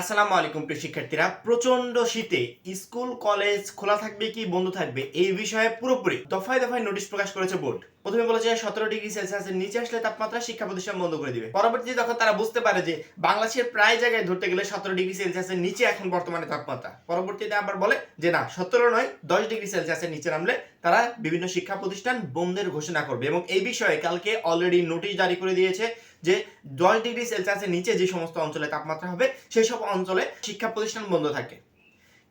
আসসালামু আলাইকুম প্রিয় শিক্ষার্থীরা। প্রচণ্ড শীতে স্কুল, কলেজ খোলা থাকবে কি, বন্ধ থাকবে, এই বিষয়ে পুরোপুরি দফায় দফায় নোটিশ প্রকাশ করেছে বোর্ড। প্রথমে বলেছে সতেরো ডিগ্রি সেলসিয়াসের নিচে আসলে তাপমাত্রা শিক্ষা প্রতিষ্ঠান বন্ধ করে দিবে। পরবর্তীতে যখন তারা বুঝতে পারে যে বাংলাদেশের প্রায় জায়গায় ধরতে গেলে সতেরো ডিগ্রি সেলসিয়াসের নিচে এখন বর্তমানে তাপমাত্রা। পরবর্তীতে আবার বলে যে না, সতেরো নয়, দশ ডিগ্রি সেলসিয়াসের নিচে নামলে তারা বিভিন্ন শিক্ষা প্রতিষ্ঠান বন্ধের ঘোষণা করবে এবং এই বিষয়ে কালকে অলরেডি নোটিশ জারি করে দিয়েছে যে দশ ডিগ্রি সেলসিয়াসের নিচে যে সমস্ত অঞ্চলে তাপমাত্রা হবে, সেই সব অঞ্চলে শিক্ষা প্রতিষ্ঠান বন্ধ থাকে।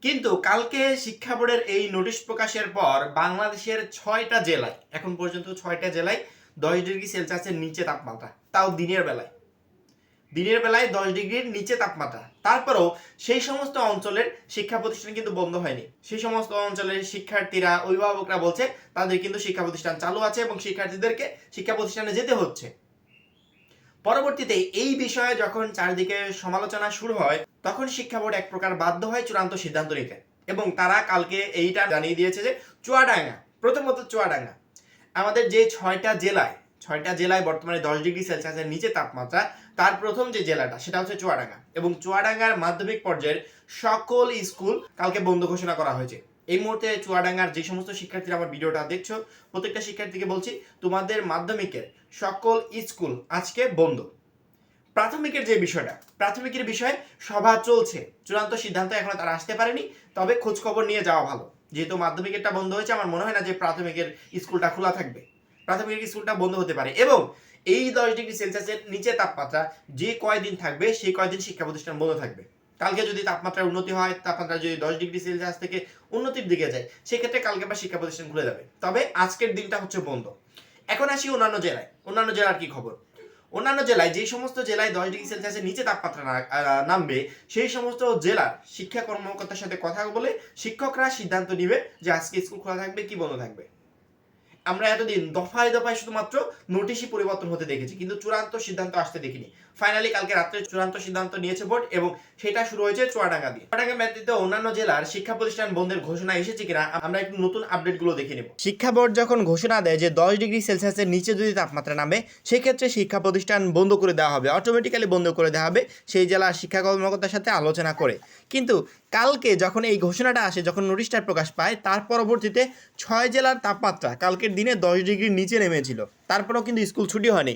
কিন্তু কালকে শিক্ষা বোর্ডের এই নোটিশ প্রকাশের পর বাংলাদেশের ছয়টা জেলায়, এখন পর্যন্ত ছয়টা জেলায় দশ ডিগ্রি সেলসিয়াসের নিচে তাপমাত্রা, তাও দিনের বেলায়। দিনের বেলায় দশ ডিগ্রির নিচে তাপমাত্রা। তারপরেও সেই সমস্ত অঞ্চলের শিক্ষা প্রতিষ্ঠান কিন্তু বন্ধ হয়নি। সেই সমস্ত অঞ্চলের শিক্ষার্থীরা, অভিভাবকরা বলছে, তাদের কিন্তু শিক্ষা প্রতিষ্ঠান চালু আছে এবং শিক্ষার্থীদেরকে শিক্ষা প্রতিষ্ঠানে যেতে হচ্ছে। পরবর্তীতে এই বিষয়ে যখন চারদিকে সমালোচনা শুরু হয় তখন শিক্ষা বোর্ড এক প্রকার বাধ্য হয় চূড়ান্ত সিদ্ধান্ত নিতে এবং তারা কালকে এইটা জানিয়ে দিয়েছে যে চুয়াডাঙ্গা, প্রথমত চুয়াডাঙ্গা। আমাদের যে ছয়টা জেলায় ছয়টা জেলায় বর্তমানে দশ ডিগ্রি সেলসিয়াসের নিচে তাপমাত্রা, তার প্রথম যে জেলাটা, সেটা হচ্ছে চুয়াডাঙ্গা। এবং চুয়াডাঙ্গার মাধ্যমিক পর্যায়ের সকল স্কুল কালকে বন্ধ ঘোষণা করা হয়েছে। এই মুহূর্তে চুয়াডাঙ্গার যে সমস্ত শিক্ষার্থীরা আমার ভিডিওটা দেখছ, প্রত্যেকটা শিক্ষার্থীকে বলছি, তোমাদের মাধ্যমিকের সকল স্কুল আজকে বন্ধ। প্রাথমিকের যে বিষয়টা, প্রাথমিকের বিষয়ে সভা চলছে। চূড়ান্ত সিদ্ধান্ত এখনও তারা আসতে পারেনি, তবে খোঁজ খবর নিয়ে যাওয়া ভালো। যেহেতু মাধ্যমিকেরটা বন্ধ হয়েছে, আমার মনে হয় না যে প্রাথমিকের স্কুলটা খোলা থাকবে। প্রাথমিক স্কুলটা বন্ধ হতে পারে এবং এই দশ ডিগ্রি সেলসিয়াসের নিচে তাপমাত্রা যে কয়দিন থাকবে, সেই কয়দিন শিক্ষা প্রতিষ্ঠান বন্ধ থাকবে। কালকে যদি তাপমাত্রার উন্নতি হয়, তাপমাত্রা যদি দশ ডিগ্রি সেলসিয়াস থেকে উন্নতির দিকে যায়, সেক্ষেত্রে কালকে বা শিক্ষা প্রতিষ্ঠান খুলে যাবে। তবে আজকের দিনটা হচ্ছে বন্ধ। এখন আসি অন্যান্য জেলায়। অন্যান্য জেলার কি খবর? অন্যান্য জেলায় যে সমস্ত জেলায় দশ ডিগ্রি সেলসিয়াসের নিচে তাপমাত্রা নামবে, সেই সমস্ত জেলার শিক্ষা কর্মকর্তার সাথে কথা বলে শিক্ষকরা সিদ্ধান্ত নিবে যে আজকে স্কুল খোলা থাকবে, কি বন্ধ থাকবে। আমরা এতদিন দফায় দফায় শুধুমাত্র নোটিশই পরিবর্তন হতে দেখেছি, কিন্তু চূড়ান্ত সিদ্ধান্ত আসতে দেখিনি। ফাইনালি কালকে রাত্রে চূড়ান্ত সিদ্ধান্ত নিয়েছে বোর্ড এবং সেটা শুরু হয়েছে চুয়াডাঙ্গা দিয়ে। চুয়াডাঙ্গা ব্যতীত অন্যান্য জেলার শিক্ষা প্রতিষ্ঠান বন্ধের ঘোষণা এসেছে কিনা, আমরা একটু নতুন আপডেটগুলো দেখে নেব। শিক্ষা বোর্ড যখন ঘোষণা দেয় যে দশ ডিগ্রি সেলসিয়াসের নিচে যদি তাপমাত্রা নামে, সেক্ষেত্রে শিক্ষা প্রতিষ্ঠান বন্ধ করে দেওয়া হবে অটোমেটিক্যালি বন্ধ করে দেওয়া হবে সেই জেলার শিক্ষা কর্মকর্তার সাথে আলোচনা করে। কিন্তু কালকে যখন এই ঘোষণাটা আসে, যখন নোটিশটা প্রকাশ পায়, তার পরবর্তীতে ছয় জেলার তাপমাত্রা কালকের দিনে দশ ডিগ্রির নিচে নেমেছিল। তারপরেও কিন্তু স্কুল ছুটি হয়নি।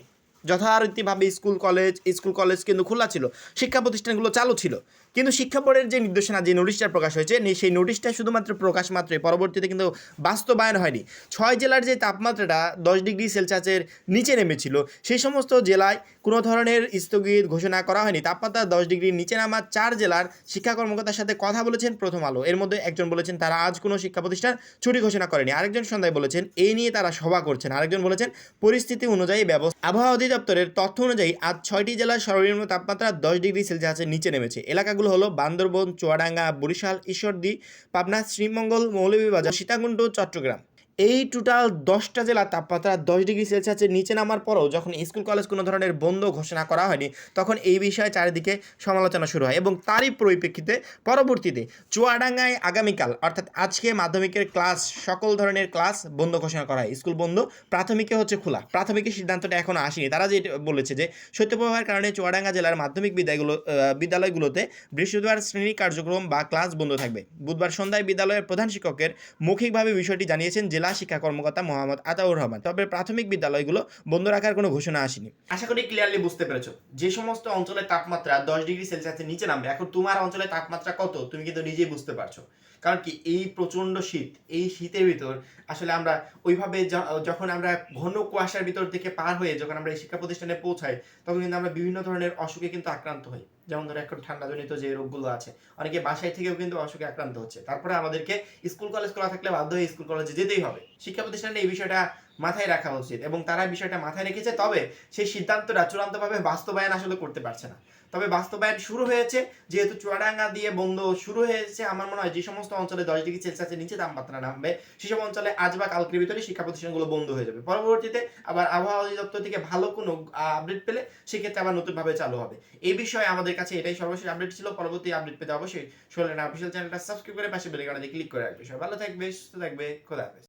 যথারীতিভাবে স্কুল কলেজ স্কুল কলেজ কিন্তু খোলা ছিল, শিক্ষা প্রতিষ্ঠানগুলো চালু ছিল। কিন্তু শিক্ষা বোর্ডের যে নির্দেশনা, যে নোটিশটা প্রকাশ হয়েছে সেই নোটিশটা শুধুমাত্র প্রকাশ মাত্রই, পরবর্তীতে কিন্তু বাস্তবায়ন হয়নি। ছয় জেলার যে তাপমাত্রাটা দশ ডিগ্রি সেলসিয়াসের নিচে নেমেছিল সেই সমস্ত জেলায় কোনো ধরনের স্থগিত ঘোষণা করা হয়নি। তাপমাত্রা দশ ডিগ্রির নিচে নামা চার জেলার শিক্ষা কর্মকর্তার সাথে কথা বলেছেন প্রথম আলো। এর মধ্যে একজন বলেছেন, তারা আজ কোনো শিক্ষা প্রতিষ্ঠান ছুটি ঘোষণা করেনি। আরেকজন সন্ধ্যায় বলেছেন, এই নিয়ে তারা সভা করছেন। আরেকজন বলেছেন, পরিস্থিতি অনুযায়ী ব্যবস্থা আবহাওয়া অধিদপ্তরের তথ্য অনুযায়ী, আজ ছয়টি জেলার সর্বনিম্ন তাপমাত্রা দশ ডিগ্রি সেলসিয়াসের নিচে নেমেছে। এলাকাগুলো হলো বান্দরবন, চুয়াডাঙ্গা, বরিশাল, ঈশ্বরদী, পাবনা, শ্রীমঙ্গল, মৌলভীবাজার, সীতাকুণ্ড, চট্টগ্রাম। এই টোটাল দশটা জেলা তাপমাত্রা দশ ডিগ্রি সেলসিয়াসের নিচে নামার পরেও যখন স্কুল, কলেজ কোনো ধরনের বন্ধ ঘোষণা করা হয়নি, তখন এই বিষয়ে চারিদিকে সমালোচনা শুরু হয় এবং তারই পরিপ্রেক্ষিতে পরবর্তীতে চুয়াডাঙ্গায় আগামীকাল, অর্থাৎ আজকে মাধ্যমিকের ক্লাস সকল ধরনের ক্লাস বন্ধ ঘোষণা করা হয়। স্কুল বন্ধ, প্রাথমিকে হচ্ছে খোলা। প্রাথমিকের সিদ্ধান্তটা এখনও আসেনি। তারা যে বলেছে যে শৈত্যপ্রবাহের কারণে চুয়াডাঙ্গা জেলার মাধ্যমিক বিদ্যালয়গুলো বিদ্যালয়গুলোতে বৃহস্পতিবার শ্রেণি কার্যক্রম বা ক্লাস বন্ধ থাকবে। বুধবার সন্ধ্যায় বিদ্যালয়ের প্রধান শিক্ষকের মৌখিকভাবে বিষয়টি জানিয়েছেন জেলা শিক্ষা কর্মকর্তা মোহাম্মদ আতাউর রহমান। তবে প্রাথমিক বিদ্যালয়গুলো বন্ধ রাখার কোনো ঘোষণা আসেনি। আশা করি ক্লিয়ারলি বুঝতে পেরেছ। যে সমস্ত অঞ্চলের তাপমাত্রা দশ ডিগ্রি সেলসিয়াসের নিচে নামবে, এখন তোমার অঞ্চলে তাপমাত্রা কত, তুমি কিন্তু নিজেই বুঝতে পারছ। কারণ কি, এই প্রচণ্ড শীত, এই শীতের ভিতর আসলে আমরা ওইভাবে যখন আমরা ঘন কুয়াশার ভিতর থেকে পার হয়ে যখন আমরা এই শিক্ষা প্রতিষ্ঠানে পৌঁছাই, তখন কিন্তু আমরা বিভিন্ন ধরনের অসুখে কিন্তু আক্রান্ত হই। যেমন ধরো এখন ঠান্ডাজনিত যে রোগগুলো আছে, অনেকে বাসায় থেকেও কিন্তু অসুখে আক্রান্ত হচ্ছে। তারপরে আমাদেরকে স্কুল কলেজ খোলা থাকলে বাধ্য হয়ে স্কুল কলেজে যেতেই হবে। শিক্ষা প্রতিষ্ঠানে এই বিষয়টা মাথায় রাখা উচিত এবং তারা বিষয়টা মাথায় রেখেছে, তবে সেই সিদ্ধান্তটা চূড়ান্তভাবে বাস্তবায়ন আসলে করতে পারছে না। তবে বাস্তবায়ন শুরু হয়েছে, যেহেতু চুয়াডাঙ্গা দিয়ে বন্ধ শুরু হয়েছে, আমার মনে হয় যে সমস্ত অঞ্চলে দশ ডিগ্রি সেলসিয়াসের নিচে তাপমাত্রা নামবে সেসব অঞ্চলে আজ বা কালকের ভিতরে শিক্ষা প্রতিষ্ঠানগুলো বন্ধ হয়ে যাবে। পরবর্তীতে আবার আবহাওয়া অধিদপ্তর থেকে ভালো কোনো আপডেট পেলে সেক্ষেত্রে আবার নতুনভাবে চালু হবে। এই বিষয়ে আমাদের কাছে এটাই সর্বশেষ আপডেট ছিল, পরবর্তী আপডেট পেতে অবশ্যই সোলেন অফিসিয়াল চ্যানেলটা সাবস্ক্রাইব করে পাশে বেল আইকনে ক্লিক করে রাখবে। সবাই ভালো থাকবে, সুস্থ থাকবে, খোদা হাফেজ।